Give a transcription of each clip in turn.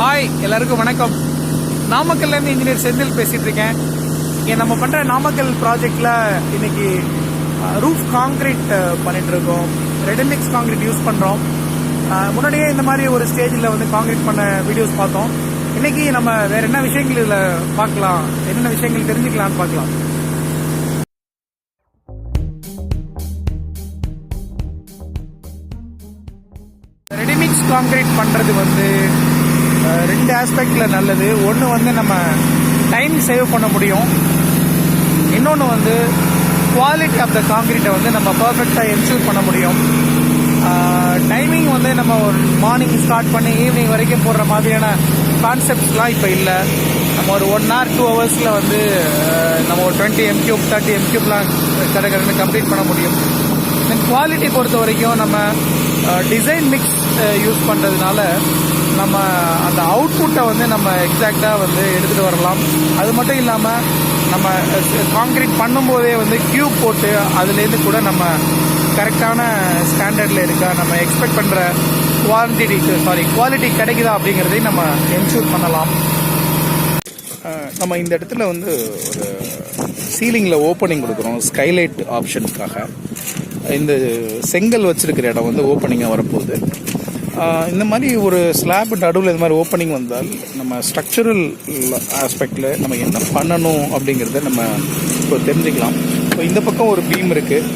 Hi எல்லாருக்கும் வணக்கம். நாமக்கல்ல இருந்து இன்ஜினியர் செந்தில் பேசிட்டு இருக்கேன் நம்ம பண்ற நாமக்கல் ப்ராஜெக்ட்ல இன்னைக்கு ரூஃப் காங்கிரீட் பண்ணிட்டு இருக்கோம் ரெடிமிக்ஸ் காங்கிரீட் யூஸ் பண்றோம். முன்னாடியே இந்த மாதிரி ஒரு ஸ்டேஜில் வந்து காங்கிரீட் பண்ண வீடியோஸ் பார்த்தோம். இன்னைக்கு நம்ம வேற என்ன விஷயங்கள் இதுல பார்க்கலாம்? என்னென்ன விஷயங்கள் தெரிஞ்சுக்கலாம்னு பார்க்கலாம். ரெடிமிக்ஸ் காங்கிரீட் பண்றது வந்து ரெண்டு ஆஸ்பெக்டில் நல்லது. ஒன்று வந்து நம்ம டைம் சேவ் பண்ண முடியும். இன்னொன்று வந்து குவாலிட்டி ஆஃப் த காங்கிரீட்டை வந்து நம்ம பர்ஃபெக்டாக என்ஷூர் பண்ண முடியும். டைமிங் வந்து நம்ம ஒரு மார்னிங் ஸ்டார்ட் பண்ணி ஈவினிங் வரைக்கும் போடுற மாதிரியான கான்செப்ட்ஸ்லாம் இப்போ இல்லை. நம்ம ஒரு ஒன் ஹவர் டூ ஹவர்ஸில் வந்து நம்ம ஒரு டுவெண்ட்டி எம்கியூப் தேர்ட்டி எம்கியூப்லாம் கடை கம்ப்ளீட் பண்ண முடியும். தென் குவாலிட்டி பொறுத்த வரைக்கும் நம்ம டிசைன் மிக்ஸ் யூஸ் பண்ணுறதுனால நம்ம அந்த அவுட்புட்டை வந்து நம்ம எக்ஸாக்டாக வந்து எடுத்துகிட்டு வரலாம். அது மட்டும் இல்லாமல் நம்ம காங்கிரீட் பண்ணும்போதே வந்து கியூப் போட்டு அதுலேருந்து கூட நம்ம கரெக்டான ஸ்டாண்டர்டில் இருக்கா நம்ம எக்ஸ்பெக்ட் பண்ணுற குவான்டிட்டி சாரி குவாலிட்டி கிடைக்குதா அப்படிங்கிறதையும் நம்ம என்ஷூர் பண்ணலாம். நம்ம இந்த இடத்துல வந்து ஒரு சீலிங்கில் ஓப்பனிங் கொடுக்குறோம். ஸ்கைலைட் ஆப்ஷனுக்காக இந்த செங்கல் வச்சுருக்கிற இடம் வந்து ஓப்பனிங்காக வரப்போகுது. இந்த மாதிரி ஒரு ஸ்லாப் நடுவில் இந்த மாதிரி ஓப்பனிங் வந்தால் நம்ம ஸ்ட்ரக்சரல் ஆஸ்பெக்டில் நம்ம என்ன பண்ணணும் அப்படிங்கிறத நம்ம இப்போ தெரிஞ்சுக்கலாம். இப்போ இந்த பக்கம் ஒரு பீம் இருக்குது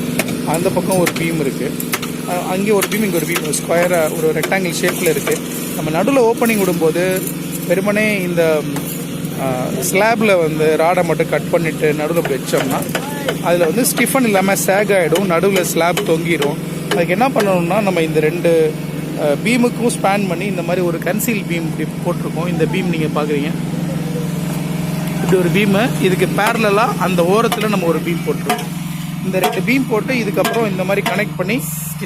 அந்த பக்கம் ஒரு பீம் இருக்குது அங்கே ஒரு பீம் இங்கே ஒரு பீம் ஸ்கொயராக ஒரு ரெக்டாங்கிள் ஷேப்பில் இருக்குது நம்ம நடுவில் ஓப்பனிங் விடும்போது வெறுமனே இந்த ஸ்லாபில் வந்து ராடை மட்டும் கட் பண்ணிட்டு நடுவில் வச்சோம்னா அதில் வந்து ஸ்டிஃபன் இல்லாமல் சேக் ஆகிடும் நடுவில் ஸ்லாப் தொங்கிடும் அதுக்கு என்ன பண்ணணும்னா நம்ம இந்த ரெண்டு பீமுக்கும் ஸ்பேன் பண்ணி இந்த மாதிரி ஒரு கன்சீல் பீம் இப்படி போட்டிருக்கோம். இந்த பீம் நீங்கள் பார்க்குறீங்க இப்படி ஒரு பீமு இதுக்கு பேரலாக அந்த ஓரத்தில் நம்ம ஒரு பீம் போட்டிருக்கோம். இந்த ரெண்டு பீம் போட்டு இதுக்கப்புறம் இந்த மாதிரி கனெக்ட் பண்ணி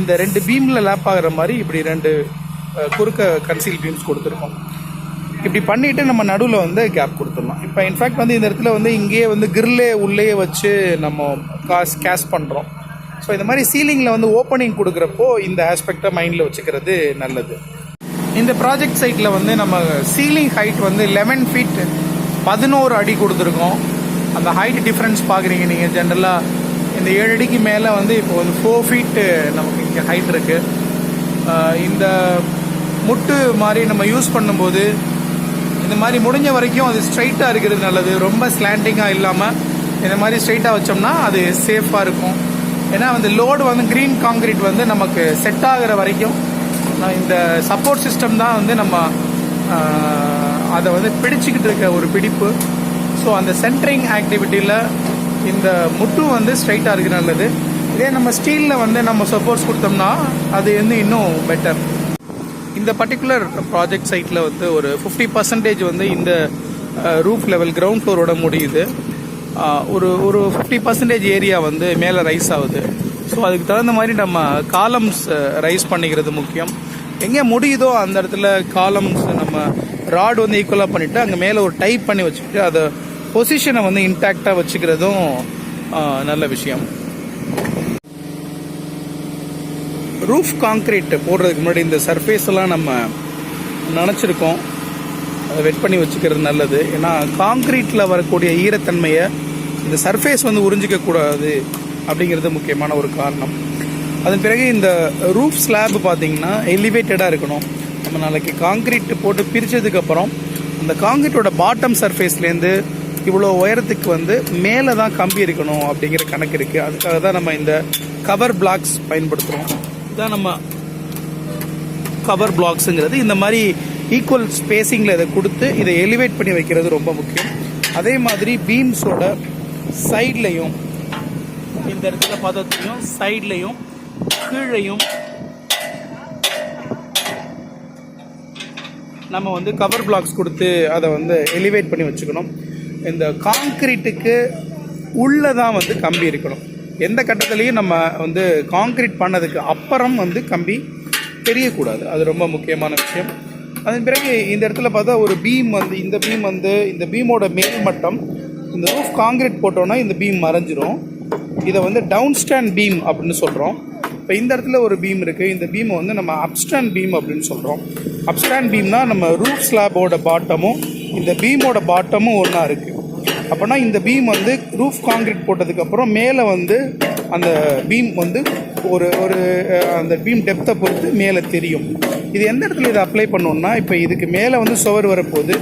இந்த ரெண்டு பீமில் லேப் ஆகிற மாதிரி இப்படி ரெண்டு குறுக்க கன்சீல் பீம்ஸ் கொடுத்துருக்கோம். இப்படி பண்ணிவிட்டு நம்ம நடுவில் வந்து கேப் கொடுத்துடலாம். இப்போ இன்ஃபேக்ட் வந்து இந்த இடத்துல வந்து இங்கேயே வந்து கிரில்லே உள்ளே வச்சு நம்ம காஸ் கேஸ் பண்ணுறோம் ஸோ இந்த மாதிரி சீலிங்கில் வந்து ஓப்பனிங் கொடுக்குறப்போ இந்த ஆஸ்பெக்டை மைண்டில் வச்சுக்கிறது நல்லது. இந்த ப்ராஜெக்ட் சைட்டில் வந்து நம்ம சீலிங் ஹைட் வந்து லெவன் ஃபீட் பதினோரு அடி கொடுத்துருக்கோம். அந்த ஹைட் டிஃப்ரென்ஸ் பார்க்குறீங்க நீங்கள் ஜென்ரலாக இந்த ஏழு அடிக்கு மேலே வந்து இப்போ வந்து ஃபோர் ஃபீட்டு நமக்கு இங்கே ஹைட் இருக்குது இந்த முட்டு மாதிரி நம்ம யூஸ் பண்ணும்போது இந்த மாதிரி முடிஞ்ச வரைக்கும் அது ஸ்ட்ரைட்டாக இருக்கிறது நல்லது. ரொம்ப ஸ்லாண்டிங்காக இல்லாமல் இந்த மாதிரி ஸ்ட்ரைட்டாக வச்சோம்னா அது சேஃபாக இருக்கும். ஏன்னா வந்து லோடு வந்து க்ரீன் காங்கிரீட் வந்து நமக்கு செட் ஆகிற வரைக்கும் இந்த சப்போர்ட் சிஸ்டம் தான் வந்து நம்ம அதை வந்து பிடிச்சிக்கிட்டு இருக்க ஒரு பிடிப்பு. ஸோ அந்த சென்டரிங் ஆக்டிவிட்டியில் இந்த முட்டு வந்து ஸ்ட்ரைட்டாக இருக்கு நல்லது. இதே நம்ம ஸ்டீலில் வந்து நம்ம சப்போர்ட்ஸ் கொடுத்தோம்னா அது வந்து இன்னும் பெட்டர் இந்த பர்டிகுலர் ப்ராஜெக்ட் சைட்டில் வந்து ஒரு ஃபிஃப்டி பர்சன்டேஜ் வந்து இந்த ரூஃப் லெவல் கிரவுண்ட் ஃப்ளோரோட முடியுது. ஒரு ஒரு ஃபிஃப்டி பர்சன்டேஜ் ஏரியா வந்து மேலே ரைஸ் ஆகுது. ஸோ அதுக்கு தகுந்த மாதிரி நம்ம காலம்ஸ் ரைஸ் பண்ணிக்கிறது முக்கியம். எங்கே முடியுதோ அந்த இடத்துல காலம்ஸ் நம்ம ராடு வந்து ஈக்குவலாக பண்ணிவிட்டு அங்கே மேலே ஒரு டைப் பண்ணி வச்சுக்கிட்டு அதை பொசிஷனை வந்து இன்டாக்டாக வச்சுக்கிறதும் நல்ல விஷயம். ரூஃப் காங்க்ரீட் போடுறதுக்கு முன்னாடி இந்த சர்ஃபேஸ் எல்லாம் நம்ம நினச்சிருக்கோம். அதை வெட் பண்ணி வச்சுக்கிறது நல்லது. ஏன்னா காங்க்ரீட்டில் வரக்கூடிய ஈரத்தன்மையை இந்த சர்ஃபேஸ் வந்து உறிஞ்சிக்கக்கூடாது அப்படிங்கிறது முக்கியமான ஒரு காரணம். அதன் பிறகு இந்த ரூஃப் ஸ்லாப் பார்த்தீங்கன்னா எலிவேட்டடாக இருக்கணும். நம்ம நாளைக்கு காங்கிரீட் போட்டு பிரித்ததுக்கப்புறம் அந்த காங்கிரீட்டோட பாட்டம் சர்ஃபேஸ்லேருந்து இவ்வளோ உயரத்துக்கு வந்து மேலே தான் கம்பி இருக்கணும் அப்படிங்கிற கணக்கு இருக்குது அதுக்காக தான் நம்ம இந்த கவர் பிளாக்ஸ் பயன்படுத்துகிறோம் இதான் நம்ம கவர் பிளாக்ஸுங்கிறது இந்த மாதிரி ஈக்குவல் ஸ்பேஸிங்கில் இதை கொடுத்து இதை எலிவேட் பண்ணி வைக்கிறது ரொம்ப முக்கியம். அதே மாதிரி பீம்ஸோட சைட்லையும் இந்த இடத்துல பார்த்ததையும் சைட்லையும் கீழையும் நம்ம வந்து கவர் பிளாக்ஸ் கொடுத்து அதை வந்து எலிவேட் பண்ணி வச்சுக்கணும். இந்த காங்க்ரீட்டுக்கு உள்ளே தான் வந்து கம்பி இருக்கணும். எந்த கட்டத்துலையும் நம்ம வந்து காங்க்ரீட் பண்ணதுக்கு அப்புறம் வந்து கம்பி தெரியக்கூடாது. அது ரொம்ப முக்கியமான விஷயம். அதன் பிறகு இந்த இடத்துல பார்த்தா ஒரு பீம் வந்து இந்த பீம் வந்து இந்த பீமோட மேல் மட்டம் இந்த ரூஃப் காங்கிரீட் போட்டோன்னா இந்த பீம் மறைஞ்சிரும். இதை வந்து டவுன் ஸ்டாண்ட் பீம் அப்படின்னு சொல்கிறோம் இப்போ இந்த இடத்துல ஒரு பீம் இருக்குது இந்த பீமை வந்து நம்ம அப்ஸ்டாண்ட் பீம் அப்படின்னு சொல்கிறோம் அப்ஸ்டாண்ட் பீம்னா நம்ம ரூஃப் ஸ்லாபோட பாட்டமும் இந்த பீமோட பாட்டமும் ஒன்றா இருக்குது அப்போனா இந்த பீம் வந்து ரூஃப் காங்கிரீட் போட்டதுக்கப்புறம் மேலே வந்து அந்த பீம் வந்து ஒரு ஒரு அந்த பீம் டெப்த்தை பொறுத்து மேலே தெரியும். இது எந்த இடத்துல இதை அப்ளை பண்ணோம்னா இப்போ இதுக்கு மேலே வந்து சுவர் வரப்போகுது.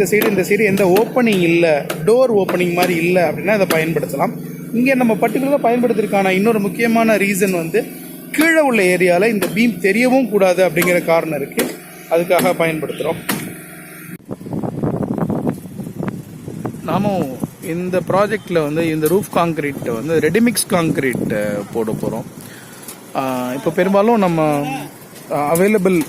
இந்த சைடு இந்த சைடு எந்த ஓப்பனிங் இல்லை டோர் ஓப்பனிங் மாதிரி இல்லை அப்படின்னா இதை பயன்படுத்தலாம். இங்கே நம்ம பர்டிகுலராக பயன்படுத்துறதுக்கான இன்னொரு முக்கியமான ரீசன் வந்து கீழே உள்ள ஏரியாவில் இந்த பீம் தெரியவும் கூடாது அப்படிங்கிற காரணம் இருக்குது அதுக்காக பயன்படுத்துகிறோம் நாமும் இந்த ப்ராஜெக்டில் வந்து இந்த ரூஃப் காங்கிரீட் வந்து ரெடிமிக்ஸ் காங்கிரீட் போட போகிறோம் இப்போ பெரும்பாலும் நம்ம அவைலபிள்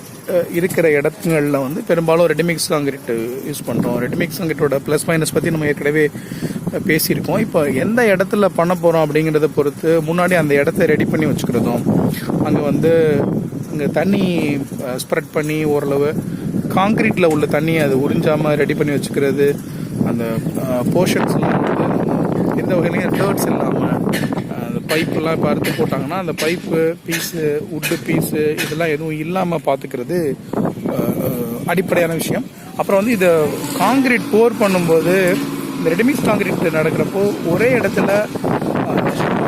இருக்கிற இடத்துங்களில் வந்து பெரும்பாலும் ரெடிமிக்ஸ் காங்கிரீட் யூஸ் பண்ணுறோம் ரெடிமிக்ஸ் காங்கிரீட்டோட ப்ளஸ் மைனஸ் பற்றி நம்ம ஏற்கனவே பேசியிருக்கோம். இப்போ எந்த இடத்துல பண்ண போகிறோம் அப்படிங்கிறத பொறுத்து முன்னாடி அந்த இடத்த ரெடி பண்ணி வச்சுக்கிறதும் அங்கே வந்து அங்கே தண்ணி ஸ்ப்ரெட் பண்ணி ஓரளவு காங்கிரீட்டில் உள்ள தண்ணியை அது உறிஞ்சாமல் ரெடி பண்ணி வச்சுக்கிறது அந்த போர்ஷன்ஸ்லாம் எந்த வகையிலையும் டேர்ட்ஸ் இல்லாமல் அந்த பைப்பெல்லாம் இப்போ அறுத்து போட்டாங்கன்னா அந்த பைப்பு பீஸு உட்டு பீஸு இதெல்லாம் எதுவும் இல்லாமல் பார்த்துக்கிறது அடிப்படையான விஷயம். அப்புறம் வந்து இதை காங்கிரீட் போர் பண்ணும்போது இந்த ரெடிமிக்ஸ் காங்கிரீட் நடக்கிறப்போ ஒரே இடத்துல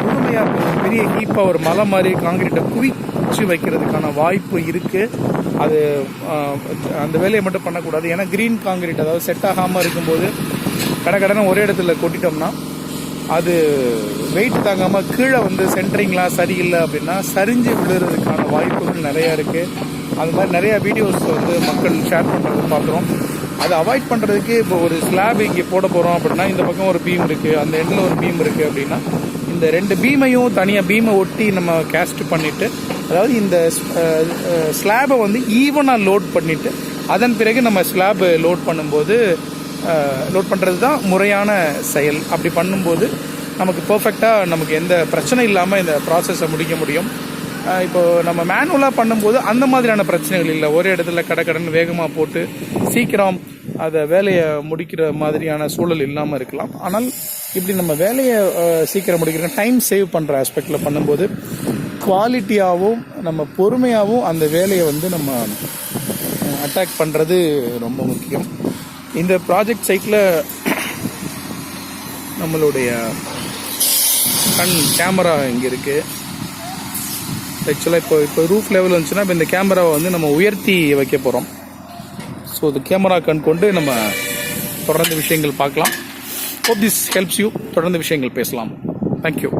முழுமையாக பெரிய ஹீப்பாக ஒரு மலை மாதிரி காங்கிரீட்டை குவிச்சு வைக்கிறதுக்கான வாய்ப்பு இருக்குது அது அந்த வேலையை மட்டும் பண்ணக்கூடாது. ஏன்னா க்ரீன் காங்கிரீட் அதாவது செட் ஆகாமல் இருக்கும்போது கடை கடனை ஒரே இடத்துல கொட்டிட்டோம்னா அது வெயிட் தாங்காமல் கீழே வந்து சென்டரிங்லாம் சரியில்லை அப்படின்னா சரிஞ்சு விழுறதுக்கான வாய்ப்புகள் நிறையா இருக்குது அது மாதிரி நிறையா வீடியோஸ் வந்து மக்கள் ஷேர் பண்ணுறது பார்க்குறோம். அதை அவாய்ட் பண்ணுறதுக்கு இப்போ ஒரு ஸ்லாப் இங்கே போட போகிறோம் அப்படின்னா இந்த பக்கம் ஒரு பீம் இருக்குது அந்த எண்டில் ஒரு பீம் இருக்குது அப்படின்னா இந்த ரெண்டு பீமையும் தனியாக பீமை ஒட்டி நம்ம கேஸ்ட் பண்ணிவிட்டு அதாவது இந்த ஸ்லாபை வந்து ஈவனாக லோட் பண்ணிவிட்டு அதன் பிறகு நம்ம ஸ்லாப் லோட் பண்ணும்போது லோட் பண்ணுறது தான் முறையான செயல். அப்படி பண்ணும்போது நமக்கு பர்ஃபெக்டாக நமக்கு எந்த பிரச்சனை இல்லாமல் இந்த ப்ராசஸை முடிக்க முடியும். இப்போது நம்ம மேனுவலாக பண்ணும்போது அந்த மாதிரியான பிரச்சனைகள் இல்லை. ஒரே இடத்துல கடை கடன் வேகமாக போட்டு சீக்கிரம் அதை வேலையை முடிக்கிற மாதிரியான சூழல் இல்லாமல் இருக்கலாம். ஆனால் இப்படி நம்ம வேலையை சீக்கிரம் முடிக்கிற டைம் சேவ் பண்ணுற ஆஸ்பெக்டில் பண்ணும்போது குவாலிட்டியாகவும் நம்ம பொறுமையாகவும் அந்த வேலையை வந்து நம்ம அட்டாக் பண்ணுறது ரொம்ப முக்கியம். இந்த ப்ராஜெக்ட் சைட்டில் நம்மளுடைய கண் கேமரா இங்கே இருக்குது ஆக்சுவலாக இப்போ இப்போ ரூஃப் லெவல் வந்துச்சுன்னா இப்போ இந்த கேமராவை வந்து நம்ம உயர்த்தி வைக்க போகிறோம் ஸோ இது கேமரா கண் கொண்டு நம்ம தொடர்ந்து விஷயங்கள் பார்க்கலாம். ஹோப் திஸ் ஹெல்ப்ஸ் யூ தொடர்ந்து விஷயங்கள் பேசலாம். தேங்க்யூ